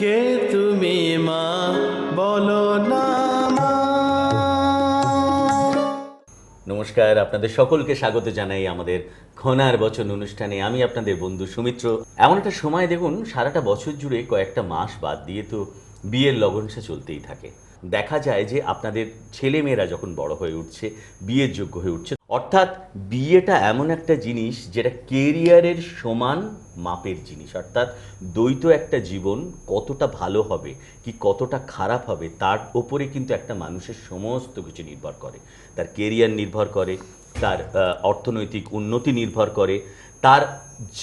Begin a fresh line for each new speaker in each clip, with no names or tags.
কে তুমি মা? বলো না
নমস্কার, আপনাদের সকলকে স্বাগত জানাই আমাদের খনার বচন অনুষ্ঠানে। আমি আপনাদের বন্ধু সুমিত্র। এমন একটা সময় দেখুন, সারাটা বছর জুড়ে কয়েকটা মাস বাদ দিয়ে তো বিয়ের লগনসা চলতেই থাকে। দেখা যায় যে আপনাদের ছেলেমেয়েরা যখন বড় হয়ে উঠছে, বিয়ের যোগ্য হয়ে উঠছে অর্থাৎ বিয়েটা এমন একটা জিনিস যেটা কেরিয়ারের সমান মাপের জিনিস। অর্থাৎ দ্বৈত একটা জীবন কতটা ভালো হবে, কি কতটা খারাপ হবে, তার ওপরে কিন্তু একটা মানুষের সমস্ত কিছু নির্ভর করে। তার কেরিয়ার নির্ভর করে, তার অর্থনৈতিক উন্নতি নির্ভর করে, তার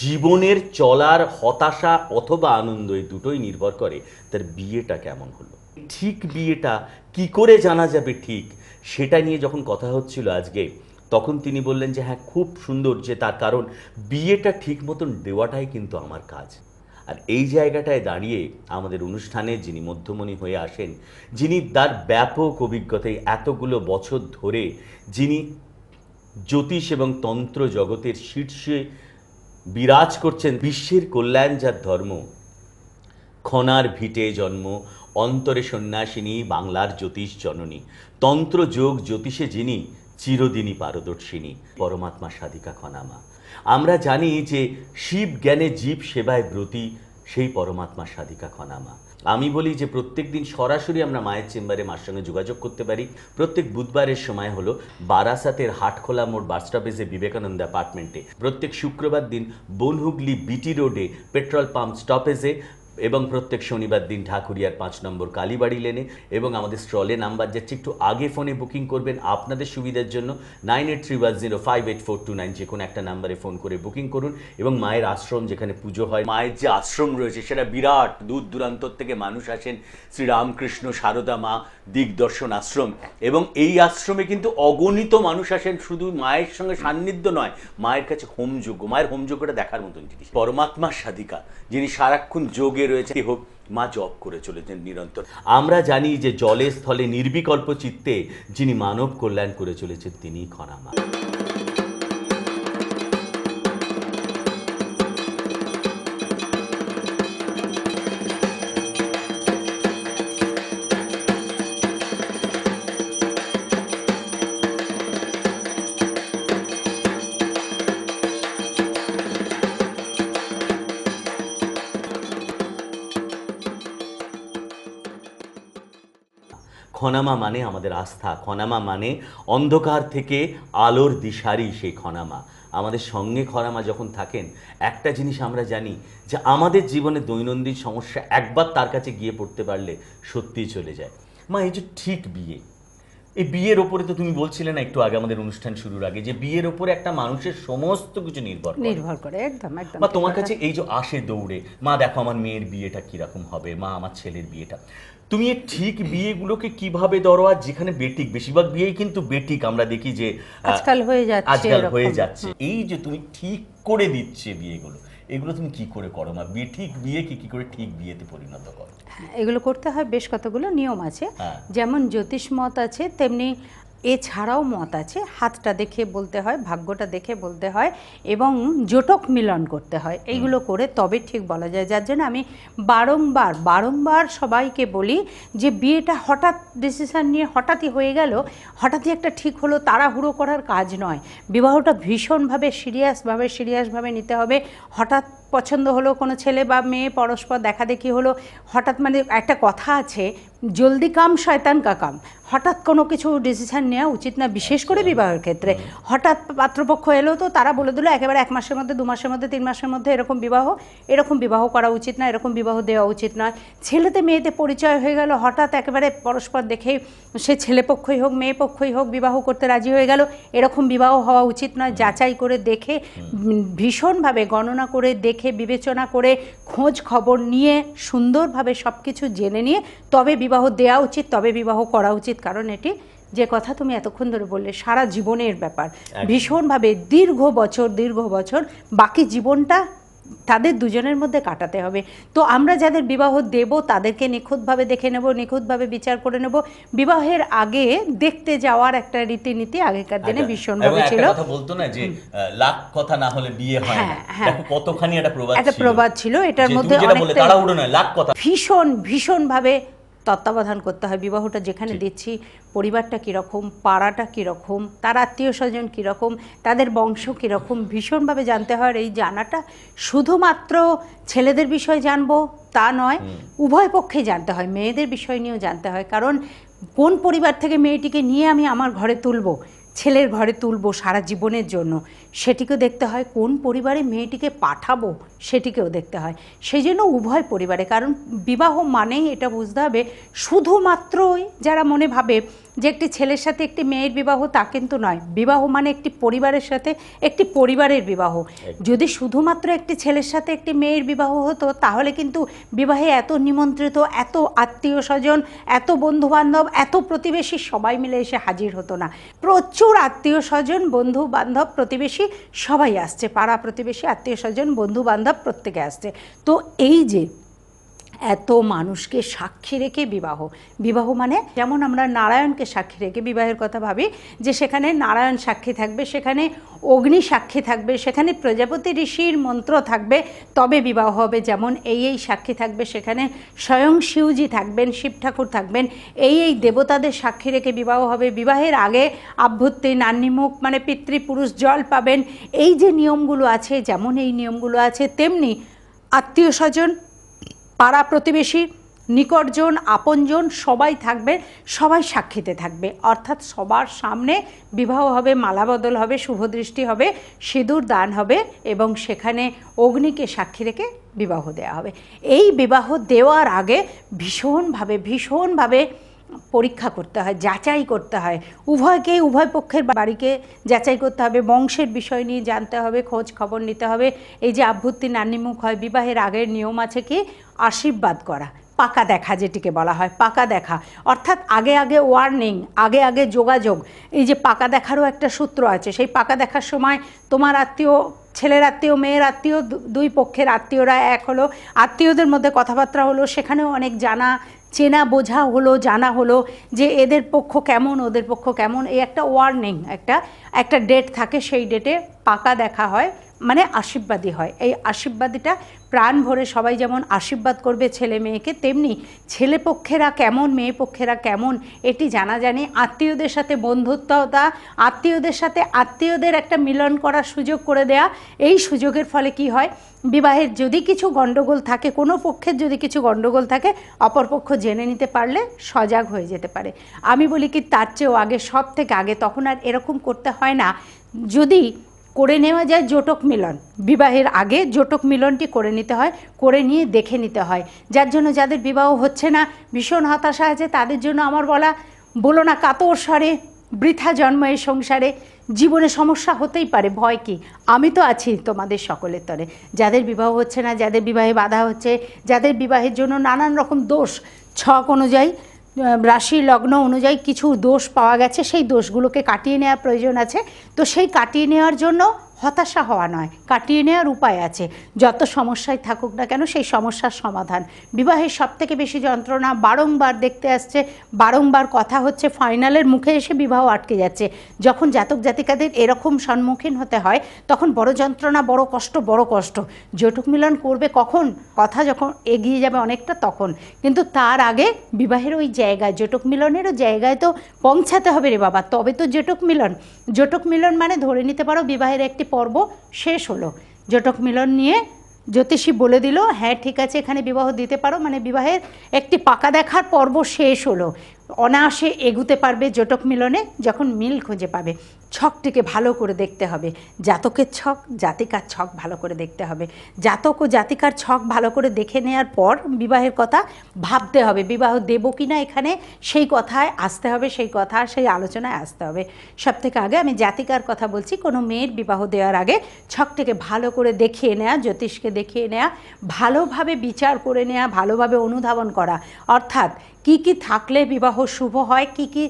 জীবনের চলার হতাশা অথবা আনন্দ এই দুটোই নির্ভর করে তার বিয়েটা কেমন হলো। ঠিক বিয়েটা কি করে জানা যাবে ঠিক? সেটা নিয়ে যখন কথা হচ্ছিল আজকে তখন তিনি বললেন যে হ্যাঁ খুব সুন্দর যে তার কারণ, বিয়েটা ঠিক মতন দেওয়াটাই কিন্তু আমার কাজ। আর এই জায়গাটায় দাঁড়িয়ে আমাদের অনুষ্ঠানে যিনি মধ্যমণি হয়ে আসেন, যিনি তার ব্যাপক অভিজ্ঞতায় এতগুলো বছর ধরে যিনি জ্যোতিষ এবং তন্ত্র জগতের শীর্ষে বিরাজ করছেন, বিশ্বের কল্যাণ যার ধর্ম খনার ভিটে জন্ম, অন্তরে সন্ন্যাসিনী, বাংলার জ্যোতিষ জননী, তন্ত্র যোগ জ্যোতিষে যিনি চিরদিনই পারদর্শিনী পরমাত্মা সাধিকা খনামা। আমরা জানি যে শিব জ্ঞানে জীব সেবায় ব্রতী সেই পরমাত্মা সাধিকা খনামা। আমি বলি যে প্রত্যেক দিন সরাসরি আমরা মায়ের চেম্বারে মার সঙ্গে যোগাযোগ করতে পারি। প্রত্যেক বুধবারের সময় হলো বারাসাতের হাটখোলা মোড় বাস স্টপেজে বিবেকানন্দ অ্যাপার্টমেন্টে। প্রত্যেক শুক্রবার দিন বনহুগলি বিটি রোডে পেট্রোল পাম্প স্টপেজে এবং প্রত্যেক শনিবার দিন ঢাকুরিয়ার পাঁচ নম্বর কালীবাড়ি লেনে এবং আমাদের স্ট্রলে নাম্বার যাচ্ছে, একটু আগে ফোনে বুকিং করবেন আপনাদের সুবিধার জন্য nine eight three one zero five eight four two nine, যে কোনো একটা নাম্বারে ফোন করে বুকিং করুন এবং মায়ের আশ্রম যেখানে পুজো হয়, মায়ের যে আশ্রম রয়েছে সেটা বিরাট দূর দূরান্তর থেকে মানুষ আসেন, শ্রীরামকৃষ্ণ সারদা মা দিগদর্শন আশ্রম এবং এই আশ্রমে কিন্তু অগণিত মানুষ আসেন, শুধু মায়ের সঙ্গে সান্নিধ্য নয়, মায়ের কাছে হোমযোগ্য মায়ের হোমযোগ্যটা দেখার মতন জিনিস। পরমাত্মার সাধিকা, যিনি সারাক্ষণ রয়েছে। হোক, মা জপ করে চলেছেন নিরন্তর। আমরা জানি যে জলে স্থলে নির্বিকল্প চিত্তে যিনি মানব কল্যাণ করে চলেছেন তিনি খনামা খনামা মানে আমাদের আস্থা, খনামা মানে অন্ধকার থেকে আলোর দিশারি সেই খনামা। আমাদের সঙ্গে খনামা যখন থাকেন, একটা জিনিস আমরা জানি যে আমাদের জীবনে দৈনন্দিন সমস্যা একবার তার কাছে গিয়ে পড়তে পারলে সত্যিই চলে যায়। মা, এই যে ঠিক বিয়ে এই বিয়ের ওপরে তো তুমি বলছিলে না একটু আগে আমাদের অনুষ্ঠান শুরুর আগে যে বিয়ের ওপরে একটা মানুষের সমস্ত কিছু নির্ভর করে।
নির্ভর করে একদম একদম
মা
ঠিক
তোমার কাছে এই যে আসে দৌড়ে মা দেখো আমার মেয়ের বিয়েটা কীরকম হবে মা আমার ছেলের বিয়েটা। তুমি এই ঠিক বিয়েগুলোকে কীভাবে ধরো আর যেখানে বেটিক বেশিরভাগ বিয়েই কিন্তু বেটিক আমরা দেখি যে
আজকাল হয়ে যাচ্ছে
আজকাল হয়ে যাচ্ছে। এই যে তুমি ঠিক করে দিচ্ছে বিয়েগুলো এগুলো তুমি কি করে করো? মা বিয়ে ঠিক বিয়ে কি কি করে ঠিক বিয়েতে পরিণত করো?
হ্যাঁ, এগুলো করতে হয় বেশ কতগুলো নিয়ম আছে।
হ্যাঁ।
যেমন জ্যোতিষ মত আছে তেমনি এছাড়াও মত আছে। হাতটা দেখে বলতে হয়, ভাগ্যটা দেখে বলতে হয় এবং জোটক মিলন করতে হয়। এইগুলো করে তবে ঠিক বলা যায়। যার জন্য আমি বারংবার বারংবার সবাইকে বলি যে বিয়েটা হঠাৎ ডিসিশন নিয়ে হঠাৎই হয়ে গেল। হঠাৎই একটা ঠিক হলো, তাড়াহুড়ো করার কাজ নয়। বিবাহটা ভীষণভাবে সিরিয়াসভাবে সিরিয়াসভাবে নিতে হবে। হঠাৎ পছন্দ হলো কোনো ছেলে বা মেয়ে পরস্পর দেখাদেখি হলো হঠাৎ মানে একটা কথা আছে জলদি কাম শয়তান কা কাম। হঠাৎ কোনো কিছু ডিসিশান নেওয়া উচিত না বিশেষ করে বিবাহের ক্ষেত্রে। হঠাৎ পাত্রপক্ষ এলো তো তারা বলে দিল একেবারে এক মাসের মধ্যে দু মাসের মধ্যে তিন মাসের মধ্যে এরকম বিবাহ এরকম বিবাহ করা উচিত না এরকম বিবাহ দেওয়া উচিত নয় ছেলেতে মেয়েতে পরিচয় হয়ে গেল হঠাৎ একেবারে পরস্পর দেখেই সে ছেলে পক্ষই হোক মেয়ে পক্ষই হোক বিবাহ করতে রাজি হয়ে গেল। এরকম বিবাহ হওয়া উচিত নয় যাচাই করে দেখে ভীষণভাবে গণনা করে দেখে বিবেচনা করে খোঁজ খবর নিয়ে সুন্দরভাবে সব কিছু জেনে নিয়ে তবে বিবাহ দেওয়া উচিত তবে বিবাহ করা উচিত। কারণ এটি যে কথা তুমি এতক্ষণ ধরে বললে সারা জীবনের ব্যাপার। ভীষণভাবে দীর্ঘ বছর দীর্ঘ বছর বাকি জীবনটা তাদের দুজনের মধ্যে কাটাতে হবে। তো আমরা যাদের বিবাহ দেব তাদেরকে নিখুঁতভাবে দেখে নেব নিখুঁতভাবে বিচার করে নেব। বিবাহের আগে দেখতে যাওয়ার একটা রীতিনীতি আগেকার দিনে
ভীষণ
ভীষণভাবে ছিল।
কথা বলতো না যে লাখ কথা না হলে বিয়ে হয় না।
হ্যাঁ, হ্যাঁ।
কতখানি একটা প্রবাদ ছিল।
এটার মধ্যে
অনেক যেটা তাড়াহুড়ো নয় লাখ কথা।
ভীষণ ভীষণভাবে তত্ত্বাবধান করতে হয়। বিবাহটা যেখানে দিচ্ছি পরিবারটা কীরকম পাড়াটা কীরকম তার আত্মীয় স্বজন কীরকম তাদের বংশ কীরকম ভীষণভাবে জানতে হয়। আর এই জানাটা শুধুমাত্র ছেলেদের বিষয়ে জানব তা নয় উভয় পক্ষে জানতে হয়। মেয়েদের বিষয় নিয়েও জানতে হয়। কারণ কোন পরিবার থেকে মেয়েটিকে নিয়ে আমি আমার ঘরে তুলবো? ছেলের ঘরে তুলবো সারা জীবনের জন্য। সেটিকেও দেখতে হয় কোন পরিবারে মেয়েটিকে পাঠাবো সেটিকেও দেখতে হয়। সেই জন্য উভয় পরিবারে, কারণ বিবাহ মানেই এটা বুঝতে হবে, শুধুমাত্রই যারা মনে ভাবে যে একটি ছেলের সাথে একটি মেয়ের বিবাহ তা কিন্তু নয়। বিবাহ মানে একটি পরিবারের সাথে একটি পরিবারের বিবাহ। যদি শুধুমাত্র একটি ছেলের সাথে একটি মেয়ের বিবাহ হতো তাহলে কিন্তু বিবাহে এত নিমন্ত্রিত এত আত্মীয় স্বজন এত বন্ধুবান্ধব এত প্রতিবেশী সবাই মিলে এসে হাজির হতো না। প্রচুর আত্মীয় স্বজন বন্ধু বান্ধব প্রতিবেশী সবাই আসছে পাড়া প্রতিবেশী আত্মীয় স্বজন বন্ধু বান্ধব প্রত্যেকে আসছে। তো এই যে এত মানুষকে সাক্ষী রেখে বিবাহ। বিবাহ মানে যেমন আমরা নারায়ণকে সাক্ষী রেখে বিবাহের কথা ভাবি, যে সেখানে নারায়ণ সাক্ষী থাকবে, সেখানে অগ্নি সাক্ষী থাকবে, সেখানে প্রজাপতি ঋষির মন্ত্র থাকবে, তবে বিবাহ হবে। যেমন এই এই সাক্ষী থাকবে, সেখানে স্বয়ং শিবজি থাকবেন, শিব ঠাকুর থাকবেন, এই এই দেবতাদের সাক্ষী রেখে বিবাহ হবে। বিবাহের আগে আভ্যুত্তি নান্নিমুখ মানে পিতৃপুরুষ জল পাবেন। এই যে নিয়মগুলো আছে, যেমন এই নিয়মগুলো আছে, তেমনি আত্মীয় স্বজন পাড়া প্রতিবেশী, নিকটজন, আপনজন সবাই থাকবে, সবাই সাক্ষীতে থাকবে। অর্থাৎ সবার সামনে বিবাহ হবে, মালাবদল হবে, শুভদৃষ্টি হবে, সিঁদুর দান হবে এবং সেখানে অগ্নিকে সাক্ষী রেখে বিবাহ দেওয়া হবে। এই বিবাহ দেওয়ার আগে ভীষণভাবে ভীষণভাবে পরীক্ষা করতে হয়, যাচাই করতে হয়। উভয়কেই উভয় পক্ষের বাড়িকে যাচাই করতে হবে, বংশের বিষয় নিয়ে জানতে হবে, খোঁজ খবর নিতে হবে। এই যে আভ্যুত্তি নান্নিমুখ হয়, বিবাহের আগের নিয়ম আছে কি? আশীর্বাদ করা, পাকা দেখা যেটিকে বলা হয়, পাকা দেখা। অর্থাৎ আগে আগে ওয়ার্নিং আগে আগে যোগাযোগ। এই যে পাকা দেখারও একটা সূত্র আছে, সেই পাকা দেখার সময় তোমার আত্মীয়, ছেলের আত্মীয়, মেয়ের আত্মীয় দুই পক্ষের আত্মীয়রা এক হলো। আত্মীয়দের মধ্যে কথাবার্তা হলো, সেখানেও অনেক জানা চেনা, বোঝা হলো, জানা হলো যে এদের পক্ষ কেমন, ওদের পক্ষ কেমন। এই একটা ওয়ার্নিং একটা একটা ডেট থাকে, সেই ডেটে পাকা দেখা হয় মানে আশীর্বাদী হয়। এই আশীর্বাদীটা প্রাণ ভরে সবাই যেমন আশীর্বাদ করবে ছেলে মেয়েকে, তেমনি ছেলে পক্ষেরা কেমন, মেয়ে পক্ষেরা কেমন, এটি জানা জানি আত্মীয়দের সাথে বন্ধুত্বতা, আত্মীয়দের সাথে আত্মীয়দের একটা মিলন করার সুযোগ করে দেয়া, এই সুযোগের ফলে কি হয়? বিবাহের যদি কিছু গণ্ডগোল থাকে, কোনো পক্ষের যদি কিছু গণ্ডগোল থাকে, অপরপক্ষ জেনে নিতে পারলে সজাগ হয়ে যেতে পারে। আমি বলি কি, তার চেয়েও আগে, সব থেকে আগে, তখন আর এরকম করতে হয় না। যদি করে নেওয়া যায় জোটক মিলন। বিবাহের আগে জোটক মিলনটি করে নিতে হয়, করে নিয়ে দেখে নিতে হয়। যার জন্য যাদের বিবাহ হচ্ছে না, ভীষণ হতাশা আছে, তাদের জন্য আমার বলা, বলো না কাতর স্বরে, বৃথা জন্ম এই সংসারে, জীবনে সমস্যা হতেই পারে, ভয় কি? আমি তো আছি তোমাদের সকলের তরে। যাদের বিবাহ হচ্ছে না, যাদের বিবাহে বাধা হচ্ছে, যাদের বিবাহের জন্য নানান রকম দোষ, ছক অনুযায়ী রাশি লগ্ন অনুযায়ী কিছু দোষ পাওয়া গেছে, সেই দোষগুলোকে কাটিয়ে নেওয়ার প্রয়োজন আছে। তো সেই কাটিয়ে নেওয়ার জন্য হতাশা হওয়া নয়, কাটিয়ে নেওয়ার উপায় আছে। যত সমস্যায় থাকুক না কেন সেই সমস্যার সমাধান। বিবাহের সব থেকে বেশি যন্ত্রণা বারংবার দেখতে আসছে, বারংবার কথা হচ্ছে, ফাইনালের মুখে এসে বিবাহ আটকে যাচ্ছে। যখন জাতক জাতিকাদের এরকম সম্মুখীন হতে হয়, তখন বড় যন্ত্রণা, বড় কষ্ট বড় কষ্ট। জটক মিলন করবে কখন? কথা যখন এগিয়ে যাবে অনেকটা তখন। কিন্তু তার আগে বিবাহের ওই জায়গায় জটক মিলনেরও জায়গায় তো পৌঁছাতে হবে রে বাবা। তবে তো জটক মিলন। জটক মিলন মানে ধরে নিতে পারো বিবাহের একটি পর্ব শেষ হলো। জটক মিলন নিয়ে জ্যোতিষী বলে দিল হ্যাঁ ঠিক আছে, এখানে বিবাহ দিতে পারো। মানে বিবাহের একটি পাকা দেখার পর্ব শেষ হলো। অনায়াসে এগুতে পারবে জটক মিলনে যখন মিল খুঁজে পাবে। ছকটিকে ভালো করে দেখতে হবে। জাতকের ছক, জাতিকার ছক ভালো করে দেখতে হবে। জাতক ও জাতিকার ছক ভালো করে দেখে নেওয়ার পর বিবাহের কথা ভাবতে হবে। বিবাহ দেব কি না এখানে, সেই কথায় আসতে হবে, সেই কথা, সেই আলোচনায় আসতে হবে। সব থেকে আগে আমি জাতিকার কথা বলছি। কোনো মেয়ের বিবাহ দেওয়ার আগে ছকটিকে ভালো করে দেখিয়ে নেওয়া জ্যোতিষকে দেখিয়ে নেওয়া ভালোভাবে বিচার করে নেওয়া ভালোভাবে অনুধাবন করা। অর্থাৎ কি কি থাকলে বিবাহ শুভ হয়, কি কি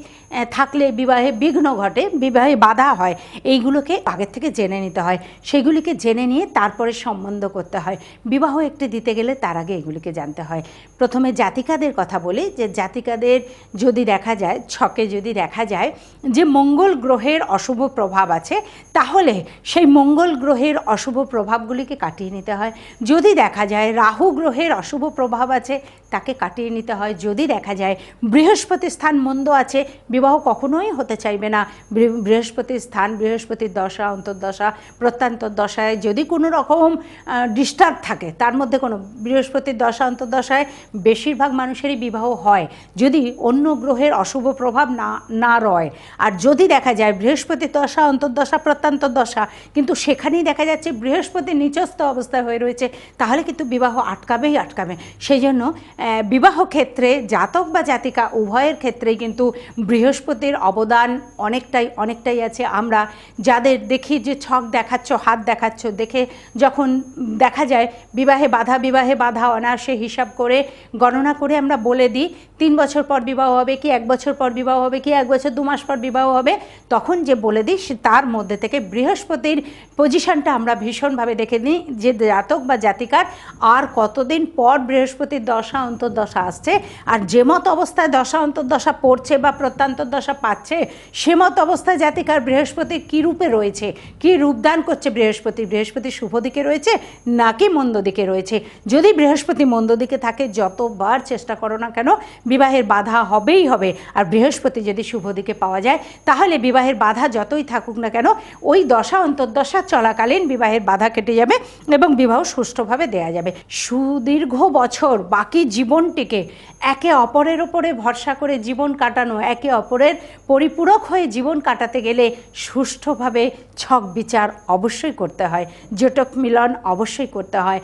থাকলে বিবাহে বিঘ্ন ঘটে, বিবাহে বাধা হয়, এইগুলোকে আগের থেকে জেনে নিতে হয়। সেগুলিকে জেনে নিয়ে তারপরে সম্বন্ধ করতে হয়। বিবাহ একটি দিতে গেলে তার আগে এগুলিকে জানতে হয়। প্রথমে জাতিকাদের কথা বলি, যে জাতিকাদের যদি দেখা যায়, ছকে যদি দেখা যায়, যে মঙ্গল গ্রহের অশুভ প্রভাব আছে, তাহলে সেই মঙ্গল গ্রহের অশুভ প্রভাবগুলিকে কাটিয়ে নিতে হয়। যদি দেখা যায় রাহু গ্রহের অশুভ প্রভাব আছে, তাকে কাটিয়ে নিতে হয়। যদি দেখা যায় বৃহস্পতি স্থান মন্দ আছে, বিবাহ কখনোই হতে চাইবে না। বৃহ- বৃহস্পতির স্থান বৃহস্পতির দশা, অন্তর্দশা প্রত্যন্তর দশায় যদি কোনো রকম ডিস্টার্ব থাকে, তার মধ্যে কোনো বৃহস্পতির দশা, অন্তর্দশায় বেশিরভাগ মানুষেরই বিবাহ হয়। যদি অন্য গ্রহের অশুভ প্রভাব না না রয়, আর যদি দেখা যায় বৃহস্পতির দশা, অন্তর্দশা প্রত্যন্তর দশা, কিন্তু সেখানেই দেখা যাচ্ছে বৃহস্পতি নিচস্থ অবস্থায় হয়ে রয়েছে, তাহলে কিন্তু বিবাহ আটকাবেই আটকাবে। সেই জন্য বিবাহ ক্ষেত্রে জাতক বা জাতিকা উভয়ের ক্ষেত্রেই কিন্তু বৃহস্পতির অবদান অনেকটাই অনেকটাই আছে আমরা যাদের দেখি যে ছক দেখাচ্ছ, হাত দেখাচ্ছ, দেখে যখন দেখা যায় বিবাহে বাধা বিবাহে বাধা, অনায়াসে হিসাব করে গণনা করে আমরা বলে দিই তিন বছর পর বিবাহ হবে কি, এক বছর পর বিবাহ হবে কি, এক বছর দু মাস পর বিবাহ হবে? তখন যে বলে দিই তার মধ্যে থেকে বৃহস্পতির পজিশনটা আমরা ভীষণভাবে দেখে নিই যে জাতক বা জাতিকার আর কতদিন পর বৃহস্পতির দশা, অন্তর্দশা আসছে আর যে মত অবস্থায় দশা, অন্তর্দশা পড়ছে বা প্রত্যন্তর দশা পাচ্ছে, সে মত অবস্থায় জাতিকার বৃহস্পতির কী রূপে রয়েছে? কী রূপদান করছে বৃহস্পতি? বৃহস্পতি শুভ দিকে রয়েছে নাকি মন্দ দিকে রয়েছে? যদি বৃহস্পতি মন্দ দিকে থাকে, যতবার চেষ্টা করো না কেন বিবাহের বাধা হবেই হবে। আর বৃহস্পতি যদি শুভ দিকে পাওয়া যায়, তাহলে বিবাহের বাধা যতই থাকুক না কেন, ওই দশা অন্তর্দশা চলাকালীন বিবাহের বাধা কেটে যাবে এবং বিবাহ সুষ্ঠুভাবে দেয়া যাবে। সুদীর্ঘ বছর বাকি জীবনটিকে একে অপরের ওপরে ভরসা করে জীবন কাটানো, একে অপরের পরিপূরক হয়ে জীবন কাটাতে গেলে সুষ্ঠুভাবে ছক বিচার অবশ্যই করতে হয়। জটক মিলন অবশ্যই করতে হয়।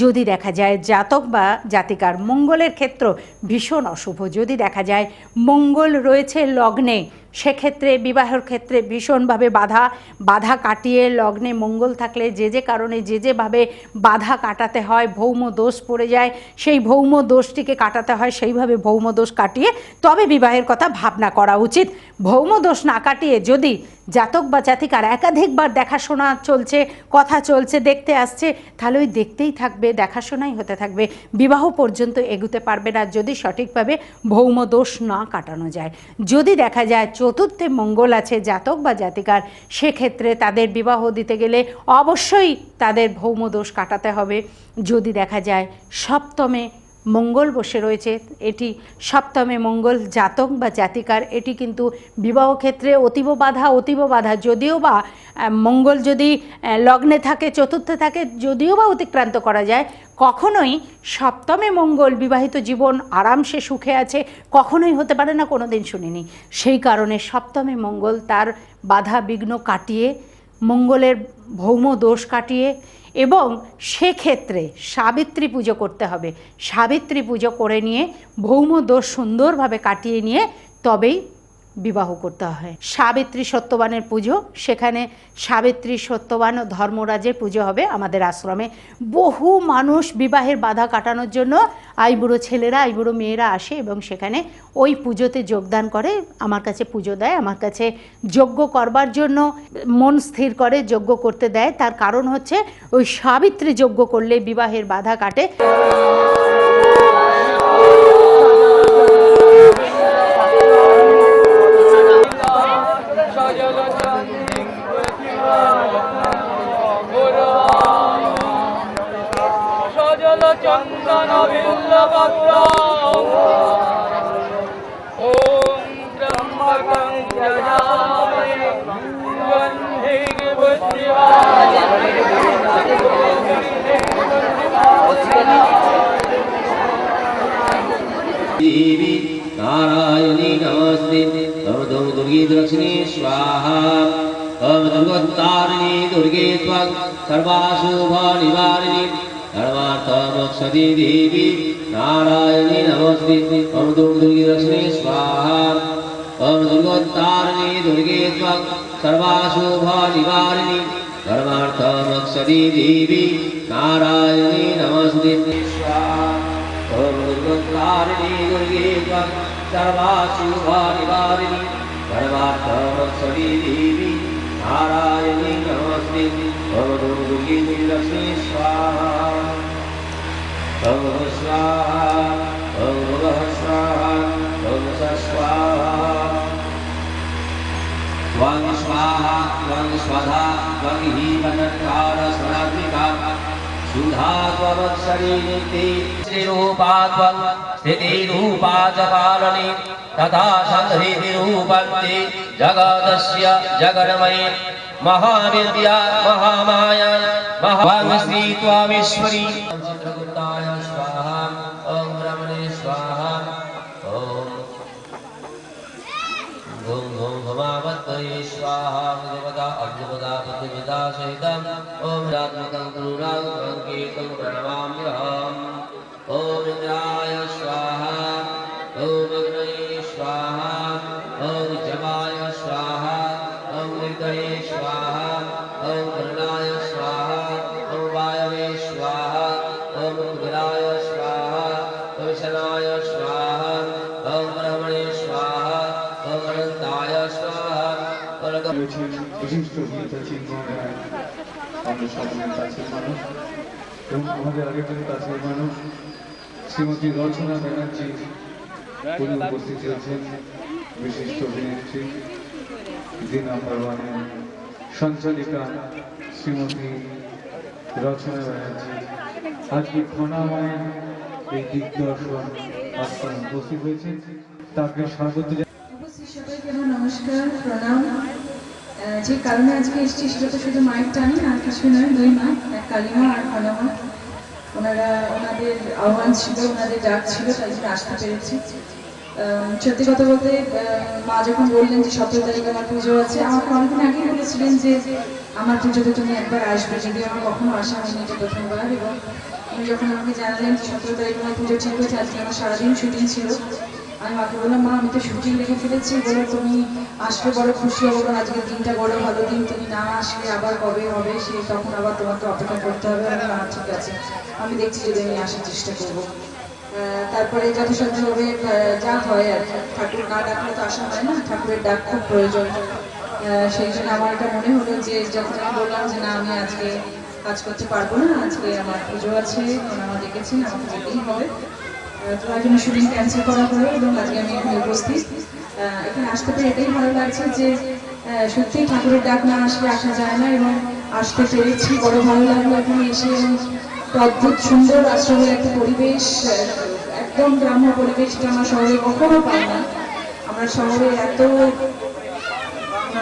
যদি দেখা যায় জাতক বা জাতিকার মঙ্গলের ক্ষেত্র ভীষণ অশুভ, যদি দেখা যায় মঙ্গল রয়েছে লগ্নে, সেক্ষেত্রে, বিবাহের ক্ষেত্রে ভীষণভাবে বাধা বাধা কাটিয়ে লগ্নে মঙ্গল থাকলে যে যে কারণে, যে যেভাবে বাধা কাটাতে হয়, ভৌম দোষ পড়ে যায়, সেই ভৌম দোষটিকে কাটাতে হয়, সেইভাবে ভৌম দোষ কাটিয়ে তবে বিবাহের কথা ভাবনা করা উচিত। ভৌম দোষ না কাটিয়ে যদি জাতক বা জাতিকার একাধিকবার দেখাশোনা চলছে, কথা চলছে, দেখতে আসছে, তাহলে ওই দেখতেই থাকবে। দেখাশোনাই হতে থাকবে, বিবাহ পর্যন্ত এগুতে পারবে না যদি সঠিকভাবে ভৌম দোষ না কাটানো যায়। যদি দেখা যায় চতুর্থে মঙ্গল আছে জাতক বা জাতিকার, সেক্ষেত্রে তাদের বিবাহ দিতে গেলে অবশ্যই তাদের ভৌম দোষ কাটাতে হবে। যদি দেখা যায় সপ্তমে মঙ্গল বসে রয়েছে। এটি সপ্তমে মঙ্গল জাতক বা জাতিকার। এটি কিন্তু বিবাহ ক্ষেত্রে অতীব বাধা অতীব বাধা। যদিও বা মঙ্গল যদি লগ্নে থাকে, চতুর্থে থাকে, যদিও বা অতিক্রান্ত করা যায়, কখনোই সপ্তমে মঙ্গল বিবাহিত জীবন আরামসে সুখে আছে, কখনোই হতে পারে না কোনো দিন শুনিনি। সেই কারণে সপ্তমে মঙ্গল তার বাধা বিঘ্ন কাটিয়ে, মঙ্গলের ভৌম দোষ কাটিয়ে এবং সেক্ষেত্রে সাবিত্রী পুজো করতে হবে। সাবিত্রী পুজো করে নিয়ে ভৌম দোষ সুন্দরভাবে কাটিয়ে নিয়ে তবেই বিবাহ করতে হয়। সাবিত্রী সত্যবানের পুজো, সেখানে সাবিত্রী সত্যবান ও ধর্মরাজের পুজো হবে আমাদের আশ্রমে। বহু মানুষ বিবাহের বাধা কাটানোর জন্য আইবুড়ো ছেলেরা, আইবুড়ো মেয়েরা আসে এবং সেখানে ওই পুজোতে যোগদান করে, আমার কাছে পুজো দেয়, আমার কাছে যজ্ঞ করবার জন্য মন স্থির করে যজ্ঞ করতে দেয়। তার কারণ হচ্ছে ওই সাবিত্রী যজ্ঞ করলে বিবাহের বাধা কাটে।
देवी नारायणी नमस्ते तम दुर्गे दक्षिणे, स्वाहा। तम दुर्गोत्तारिणी दुर्गे त्वं सर्वाशुभनिवारिणि। सर्वार्थमक्षति देवी नारायणी नमस्ते तम दुर्गे दक्षिणे, स्वाहा। तम दुर्गोत्तारिणी दुर्गे त्वं सर्वाशुभनिवारिणि। धर्मार्थमक्षति देवी नारायणी नमस्ते स्वाहा तारिणी दुर्गे त्वं सर्वाशुभनिवारिणि देवी नारायणी नमस्ते ॐ दुर्गे लक्ष्मी स्वाहा ॐ स्वाहा ॐ स्वाहा ॐ स्वाहा त्वं स्वाहा त्वं स्वधा त्वं हि वनत्कार स्मरात्मिका सुधा त्ववत्सरी नित्ये श्रीरूपा त्वं स्थितिरूपा च पालने तथा संहृतिरूपन्ते जगदस्य जगन्मये महाविद्या महामाया महाश्री त्वामीश्वरी चित्रगुप्ताय स्वाहा। ॐ ब्रह्मणे स्वाहा। ॐ। घुं घुं भवावत्तये स्वाहा। अग्निपदा पतिपदा सहितम्। ॐ रात्मकं करुणां कीर्तं प्रणमाम्यहम् ॐ इन्द्राय स्वाहा ॐ स्वाहा ॐ जमाय स्वाहा ॐ निर्दये स्वाहा ॐ
আমাদের সকলের কাছের মানুষ এবং আমাদের আরেকজন কাছের মানুষ শ্রীমতী রচনা ব্যানার্জি উনি উপস্থিত রয়েছেন বিশিষ্ট অভিনেত্রী দি নাম্বার ওয়ানের সঞ্চালিকা শ্রীমতী রচনা ব্যানার্জি আজকে খনামায়ের এই দিগদর্শন আজকে উপস্থিত হয়েছেন তাকে স্বাগত
নমস্কার, প্রণাম। যে কারণে আজকে এসেছি সেটা তো শুধু মায়ের টানি আর কিছু নয়, দুই মা, এক কালিমা আর খালামা। ওনারা ওনাদের আহ্বান ছিল, ওনাদের ডাক ছিল, তাই জন্য আসতে পেরেছি। সত্যি কথা বলতে মা যখন বললেন যে সতেরো তারিখে আমার পুজো আছে, আমাকে অনেকদিন আগেই বলেছিলেন যে আমার পুজোতে তুমি একবার আসবে যদি আমার কখনো আসা হয়নি এটা প্রথমবার। এবং উনি যখন আমাকে জানালেন যে সতেরো তারিখে আমার পুজো ঠিক হয়েছে, আজকে আমার সারাদিন শুটিং ছিল। আমি মাকে বললাম, মা, আমি তো শুটিং রেখে ফেলেছি। বলে, তুমি আসলে বড় খুশি হব কারণ আজকের দিনটা বড় ভালো দিন। তুমি না আসলে আবার কবে হবে, সে তখন আবার তোমাকে অপেক্ষা করতে হবে। আমি না ঠিক আছে। আমি দেখছি যদি আমি আসার চেষ্টা করব। তারপরে যথাসাধ্যভাবে যা হয় আর ঠাকুর না ডাকলে তো আসা হয় না। ঠাকুরের ডাক খুব প্রয়োজন। সেই জন্য আমার এটা মনে হলো যে, যখন আমি বললাম যে, না, আমি আজকে কাজ করতে পারব না, আজকে আমার পুজো আছে আমার ডেকেছেন, আমাকে যেতেই হবে। জন্য শুটিং ক্যান্সেল করা হলো এবং আজকে আমি এখানে উপস্থিত। এখানে আসতে পেরে এটাই ভালো লাগছে যে আহ, সত্যিই ঠাকুরের ডাক না আসলে আসা যায় না এবং আসতে পেরেছি বড় ভালো লাগল এখানে এসে অদ্ভুত সুন্দর আশ্রমের একটা পরিবেশ একদম গ্রাম্য পরিবেশ যেটা আমরা শহরে কখনো পাই না। আমরা শহরে এত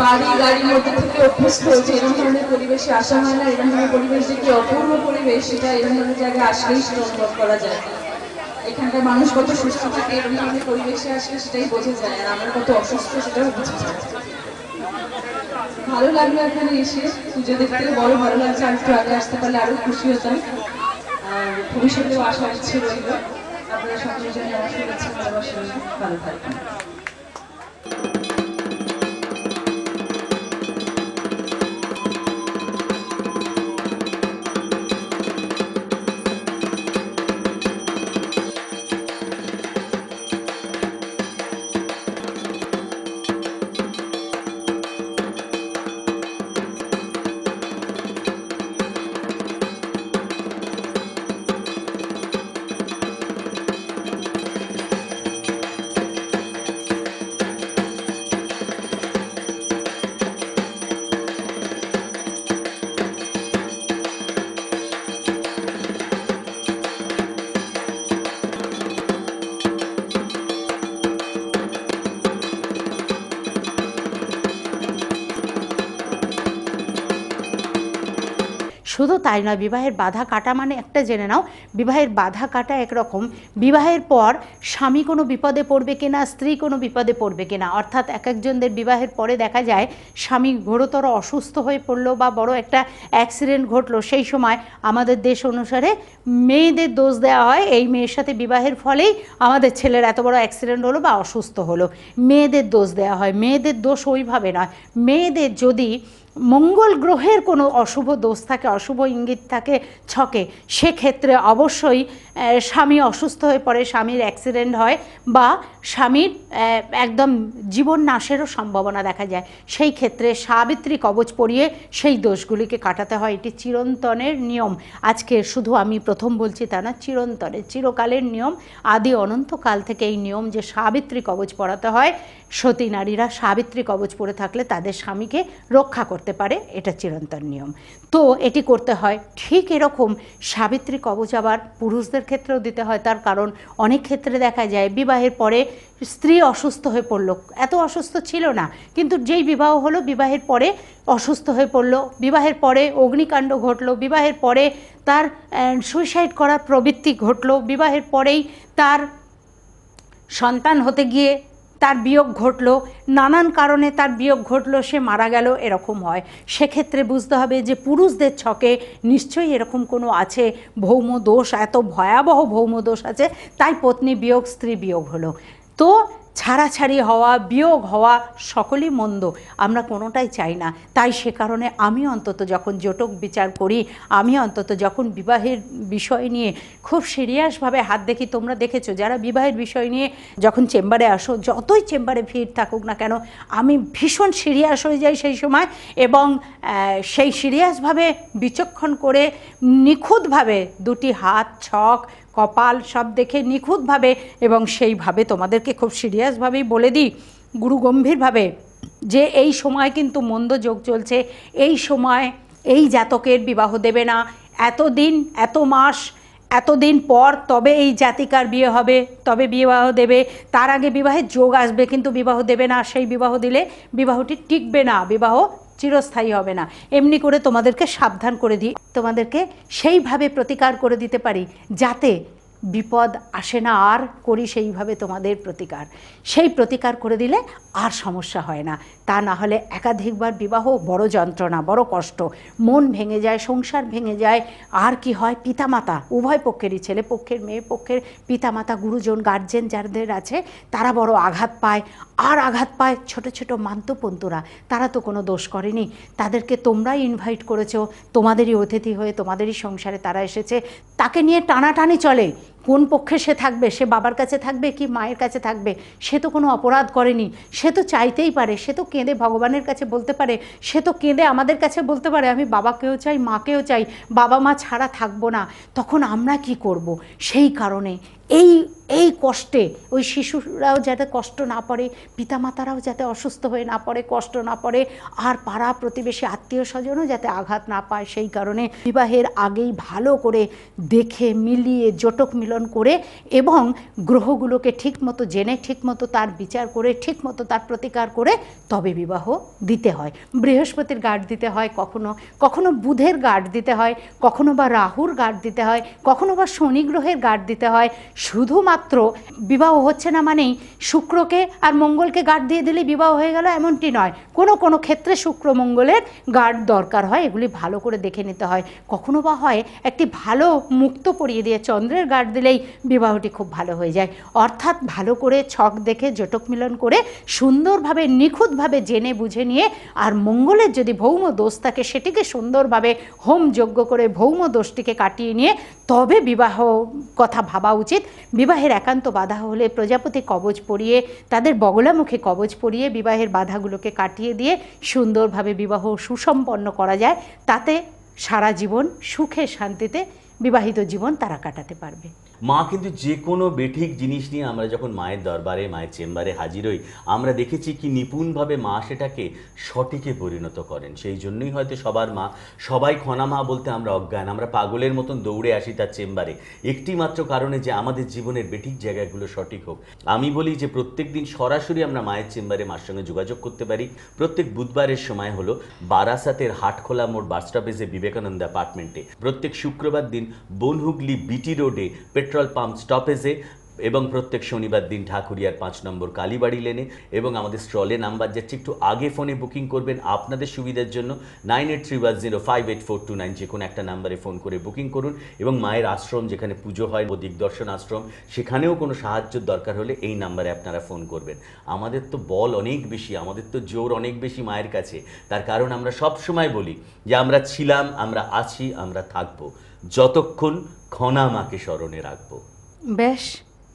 বাড়ি গাড়ির মধ্যে থেকে অভ্যস্ত হয়েছে এরকম ধরনের পরিবেশে আসা হয় না এরকম ধরনের পরিবেশ যে কি অপূর্ব পরিবেশ সেটা এরকম ধরনের জায়গায় আসলেই সেটা অনুভব করা যায়। এখানকার মানুষ কত সুস্থ থাকে, এরকম ধরনের পরিবেশে আসলে সেটাই বোঝা যায় আর আমরা কত অসুস্থ সেটাও বোঝা যায়। ভালো লাগল এখানে এসে, পুজো দেখতে। বড় ভালো লাগছে আর একটু আগে আসতে পারলে আরও খুশি হতাম। ভবিষ্যতেও আশা ইচ্ছে রইল। আপনারা সকলের জন্য আমার শুভেচ্ছা ভালো থাকবেন।
শুধু তাই নয়, বিবাহের বাধা কাটা মানে একটা জেনে নাও, বিবাহের বাধা কাটা একরকম। বিবাহের পর স্বামী কোনো বিপদে পড়বে কিনা, স্ত্রী কোনো বিপদে পড়বে কিনা, অর্থাৎ এক একজনদের বিবাহের পরে দেখা যায় স্বামী ঘোরতর অসুস্থ হয়ে পড়ল বা বড় একটা অ্যাক্সিডেন্ট ঘটলো, সেই সময় আমাদের দেশ অনুসারে মেয়েদের দোষ দেওয়া হয়। এই মেয়ের সাথে বিবাহের ফলেই আমাদের ছেলের এত বড় অ্যাক্সিডেন্ট হলো বা অসুস্থ হলো। মেয়েদের দোষ দেওয়া হয়। মেয়েদের দোষ ওইভাবে নয়। মেয়েদের যদি মঙ্গল গ্রহের কোনো অশুভ দোষ থাকে, অশুভ ইঙ্গিত থাকে, ছকে। সেক্ষেত্রে অবশ্যই স্বামী অসুস্থ হয়ে পড়ে, স্বামীর অ্যাক্সিডেন্ট হয় বা স্বামীর একদম জীবন নাশেরও সম্ভাবনা দেখা যায়। সেই ক্ষেত্রে সাবিত্রী কবচ পরিয়ে সেই দোষগুলিকে কাটাতে হয়। এটি চিরন্তনের নিয়ম। আজকে শুধু আমি প্রথম বলছি তা না, চিরন্তনের, চিরকালের নিয়ম। আদি অনন্তকাল থেকে এই নিয়ম যে সাবিত্রী কবচ পড়াতে হয়, সতী নারীরা সাবিত্রী কবচ পরে থাকলে তাদের স্বামীকে রক্ষা করতে পারে, এটা চিরন্তন নিয়ম। তো এটি করতে হয়। ঠিক এরকম সাবিত্রী কবচ আবার পুরুষদের ক্ষেত্রেও দিতে হয়, তার কারণ অনেক ক্ষেত্রে দেখা যায় বিবাহের পরে স্ত্রী অসুস্থ হয়ে পড়ল। এত অসুস্থ ছিল না, কিন্তু যেই বিবাহ হলো, বিবাহের পরে অসুস্থ হয়ে পড়ল। বিবাহের পরে অগ্নিকাণ্ড ঘটলো, বিবাহের পরে তার সুইসাইড করার প্রবৃত্তি ঘটলো। বিবাহের পরেই তার সন্তান হতে গিয়ে তার বিয়োগ ঘটল, নানান কারণে তার বিয়োগ ঘটল, সে মারা গেল, এরকম হয়। সেক্ষেত্রে বুঝতে হবে যে পুরুষদের ছকে নিশ্চয়ই এরকম কোনো আছে, ভৌম দোষ, এত ভয়াবহ ভৌম দোষ আছে, তাই পত্নী বিয়োগ, স্ত্রী বিয়োগ হলো। তো ছাড়াছাড়ি হওয়া, বিয়োগ হওয়া সকলই মন্দ। আমরা কোনোটাই চাই না। তাই সে কারণে আমি অন্তত যখন জটক বিচার করি, আমি অন্তত যখন বিবাহের বিষয় নিয়ে খুব সিরিয়াসভাবে হাত দেখি, তোমরা দেখেছ, যারা বিবাহের বিষয় নিয়ে যখন চেম্বারে আসো, যতই চেম্বারে ভিড় থাকুক না কেন, আমি ভীষণ সিরিয়াস হয়ে যাই সেই সময় এবং সেই সিরিয়াসভাবে বিচক্ষণ করে নিখুঁতভাবে দুটি হাত, ছক কপাল সব দেখে নিখুঁতভাবে এবং সেইভাবে তোমাদেরকে খুব সিরিয়াসভাবেই বলে দিই, গুরু গম্ভীরভাবে, যে এই সময় কিন্তু মন্দ যোগ চলছে, এই সময় এই জাতকের বিবাহ দেবে না, এতদিন, এত মাস, এতদিন পর তবে এই জাতিকার বিয়ে হবে, তবে বিবাহ দেবে, তার আগে বিবাহের যোগ আসবে কিন্তু বিবাহ দেবে না, সেই বিবাহ দিলে বিবাহটি টিকবে না, বিবাহ চিরস্থায়ী হবে না। এমনি করে তোমাদেরকে সাবধান করে দিই। তোমাদেরকে সেইভাবে প্রতিকার করে দিতে পারি, যাতে বিপদ আসে না, আর করি সেইভাবে তোমাদের প্রতিকার। সেই প্রতিকার করে দিলে আর সমস্যা হয় না। তা না হলে একাধিকবার বিবাহ বড় যন্ত্রণা, বড় কষ্ট। মন ভেঙে যায়, সংসার ভেঙে যায়। আর কি হয়? পিতামাতা, উভয় পক্ষেরই ছেলে পক্ষের, মেয়ে পক্ষের পিতামাতা, গুরুজন গার্জেন যাদের আছে, তারা বড় আঘাত পায়। আর আঘাত পায় ছোট ছোট মান্তপন্তুরা তারা তো কোনো দোষ করেনি। তাদেরকে তোমরাই ইনভাইট করেছ। তোমাদেরই অতিথি হয়ে, তোমাদেরই সংসারে তারা এসেছে। তাকে নিয়ে টানাটানি চলে। কোন পক্ষে সে থাকবে? সে বাবার কাছে থাকবে কি মায়ের কাছে থাকবে? সে তো কোনো অপরাধ করেনি। সে তো চাইতেই পারে, সে তো কেঁদে ভগবানের কাছে বলতে পারে, সে তো কেঁদে আমাদের কাছে বলতে পারে, আমি বাবাকেও চাই, মাকেও চাই বাবা মা ছাড়া থাকব না। তখন আমরা কি করব? সেই কারণে এই এই কষ্টে ওই শিশুরাও যাতে কষ্ট না পড়ে পিতামাতারাও যাতে অসুস্থ হয়ে না পড়ে, কষ্ট না পড়ে, আর পাড়া প্রতিবেশী আত্মীয় স্বজনও যাতে আঘাত না পায়, সেই কারণে বিবাহের আগেই ভালো করে দেখে, মিলিয়ে, জটক মিলন করে এবং গ্রহগুলোকে ঠিকমতো জেনে, ঠিকমতো তার বিচার করে, ঠিকমতো তার প্রতিকার করে তবে বিবাহ দিতে হয়। বৃহস্পতির গার্ড দিতে হয় কখনো কখনো বুধের গার্ড দিতে হয়, কখনো বা রাহুর গার্ড দিতে হয়, কখনো বা শনি গ্রহের গার্ড দিতে হয়। শুধুমাত্র বিবাহ হচ্ছে না মানেই শুক্রকে আর মঙ্গলকে গার্ড দিয়ে দিলেই বিবাহ হয়ে গেল, এমনটি নয়। কোনো কোনো ক্ষেত্রে শুক্র মঙ্গলের গার্ড দরকার হয়, এগুলি ভালো করে দেখে নিতে হয়। কখনো বা হয় একটি ভালো মুক্ত পরিয়ে দিয়ে চন্দ্রের গার্ড দিলেই বিবাহটি খুব ভালো হয়ে যায়। অর্থাৎ ভালো করে ছক দেখে, জটক মিলন করে, সুন্দরভাবে, নিখুঁতভাবে জেনে বুঝে নিয়ে, আর মঙ্গলের যদি ভৌম দোষ থাকে, সেটিকে সুন্দরভাবে হোম যজ্ঞ করে ভৌম দোষটিকে কাটিয়ে নিয়ে, তবে বিবাহ কথা ভাবা উচিত। বিবাহের একান্ত বাধা হলে প্রজাপতি কবচ পরিয়ে, তাদের বগলামুখে কবচ পরিয়ে বিবাহের বাধাগুলোকে কাটিয়ে দিয়ে সুন্দরভাবে বিবাহ সুসম্পন্ন করা যায়। তাতে সারা জীবন সুখে শান্তিতে বিবাহিত জীবন তারা কাটাতে পারবে।
মা কিন্তু যে কোনো বেঠিক জিনিস নিয়ে আমরা যখন মায়ের দরবারে, মায়ের চেম্বারে হাজির হই, আমরা দেখেছি কি নিপুণভাবে মা সেটাকে সঠিকে পরিণত করেন। সেই জন্যই হয়তো সবার মা, সবাই খনা মা বলতে আমরা অজ্ঞান, আমরা পাগলের মতন দৌড়ে আসি তার চেম্বারে। একটি মাত্র কারণে যে আমাদের জীবনের বেঠিক জায়গাগুলো সঠিক হোক। আমি বলি যে প্রত্যেক দিন সরাসরি আমরা মায়ের চেম্বারে, মার সঙ্গে যোগাযোগ করতে পারি। প্রত্যেক বুধবারের সময় হলো বারাসাতের হাটখোলা মোড় বাস স্টপেজে বিবেকানন্দ অ্যাপার্টমেন্টে। প্রত্যেক শুক্রবার দিন বনহুগলি বিটি রোডে পেট্রোল পাম্প স্টপেজে এবং প্রত্যেক শনিবার দিন ঠাকুরিয়ার পাঁচ নম্বর কালীবাড়ি লেনে এবং আমাদের স্টলে নাম্বার যাচ্ছে, একটু আগে ফোনে বুকিং করবেন আপনাদের সুবিধার জন্য। Nine eight three one zero five eight four two nine, যে কোনো একটা নাম্বারে ফোন করে বুকিং করুন। এবং মায়ের আশ্রম, যেখানে পুজো হয় ও দিগদর্শন আশ্রম, সেখানেও কোনো সাহায্যের দরকার হলে এই নাম্বারে আপনারা ফোন করবেন। আমাদের তো বল অনেক বেশি, আমাদের তো জোর অনেক বেশি মায়ের কাছে। তার কারণ আমরা সব সময় বলি যে, আমরা ছিলাম, আমরা আছি, আমরা থাকব। যতক্ষণ ক্ষণা মাকে স্মরণে রাখব।
বেশ।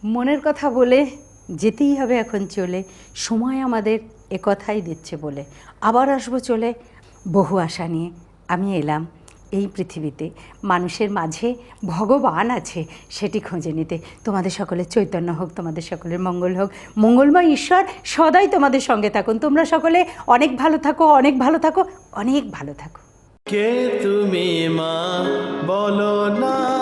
মনের কথা বলে যেতেই হবে এখন চলে। সময় আমাদের একথাই দিচ্ছে বলে। আবার আসব চলে। বহু আশা নিয়ে আমি এলাম এই পৃথিবীতে। মানুষের মাঝে ভগবান আছে সেটি খুঁজে নিতে। তোমাদের সকলের চৈতন্য হোক, তোমাদের সকলের মঙ্গল হোক। মঙ্গলময় ঈশ্বর সদাই তোমাদের সঙ্গে থাকুন। তোমরা সকলে অনেক ভালো থাকো, অনেক ভালো থাকো, অনেক ভালো থাকো।
কে তুমি মা? বলো না।